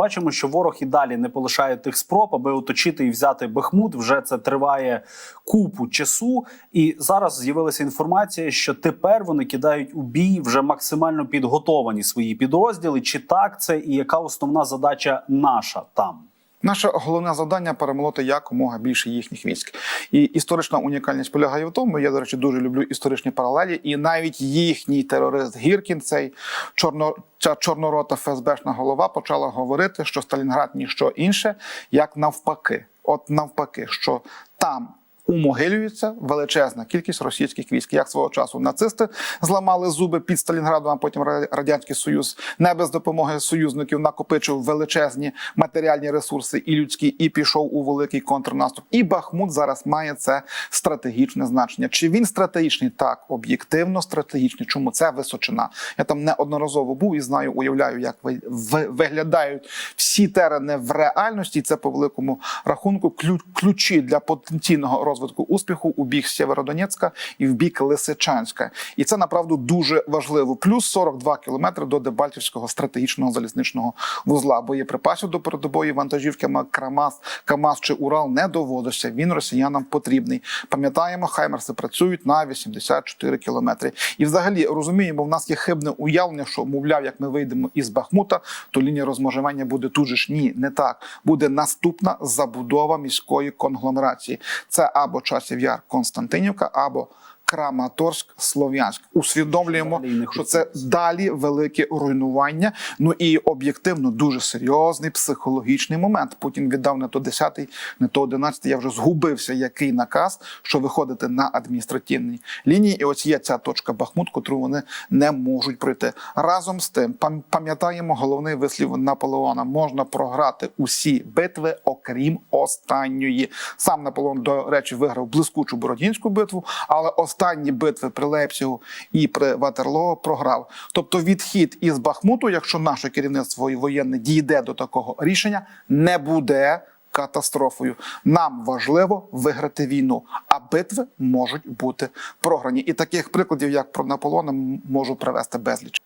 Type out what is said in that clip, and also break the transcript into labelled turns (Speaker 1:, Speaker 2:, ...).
Speaker 1: бачимо, що ворог і далі не полишає тих спроб, аби оточити і взяти Бахмут. Вже це триває купу часу. І зараз з'явилася інформація, що тепер вони кидають у бій вже максимально підготовані свої підрозділи. Чи так це і яка основна задача наша там?
Speaker 2: Наше головне завдання перемолоти якомога більше їхніх військ. І історична унікальність полягає в тому. Я, до речі, дуже люблю історичні паралелі, і навіть їхній терорист Гіркін, цей чорно, ця чорнорота ФСБшна голова, почала говорити, що Сталінград ніщо інше, як навпаки. От навпаки, що там. Умогилюється величезна кількість російських військ. Як свого часу нацисти зламали зуби під Сталінградом, а потім радянський союз не без допомоги союзників накопичив величезні матеріальні ресурси і людські, і пішов у великий контрнаступ. І Бахмут зараз має це стратегічне значення. Чи він стратегічний? Так, об'єктивно стратегічний. Чому це височина? Я там неодноразово був і знаю, уявляю, як ви- ви- виглядають всі терени в реальності. Це по великому рахунку ключ- ключі для потенційного розвитку успіху у бік Сєвєродонецька і в бік Лисичанська. І це направду дуже важливо. Плюс 42 кілометри до Дебальтівського стратегічного залізничного вузла. Боєприпасів до передової вантажівки Ма- Крамаз, КАМАЗ чи Урал не доводиться. Він росіянам потрібний. Пам'ятаємо, хаймерси працюють на 84 кілометри. І взагалі розуміємо, в нас є хибне уявлення, що мовляв, як ми вийдемо із Бахмута, то лінія розмежування буде тут же ж. Ні, не так. Буде наступна забудова міської конгломерації. Це або часів яр Константинівка, або Краматорськ, Слов'янськ. Усвідомлюємо, що це далі велике руйнування. Ну і об'єктивно дуже серйозний психологічний момент. Путін віддав не то 10-й, не то 11-й. Я вже згубився, який наказ, що виходити на адміністративні лінії. І ось є ця точка Бахмут, котру вони не можуть пройти. Разом з тим, пам'ятаємо головний вислів Наполеона: можна програти усі битви, окрім останньої. Сам Наполеон, до речі, виграв блискучу Бородінську битву, але останні битви при Лейпцігу і при Ватерлоо програв. Тобто відхід із Бахмуту, якщо наше керівництво і воєнне дійде до такого рішення, не буде. Катастрофою нам важливо виграти війну, а битви можуть бути програні. І таких прикладів, як про Наполона, можу привести безліч.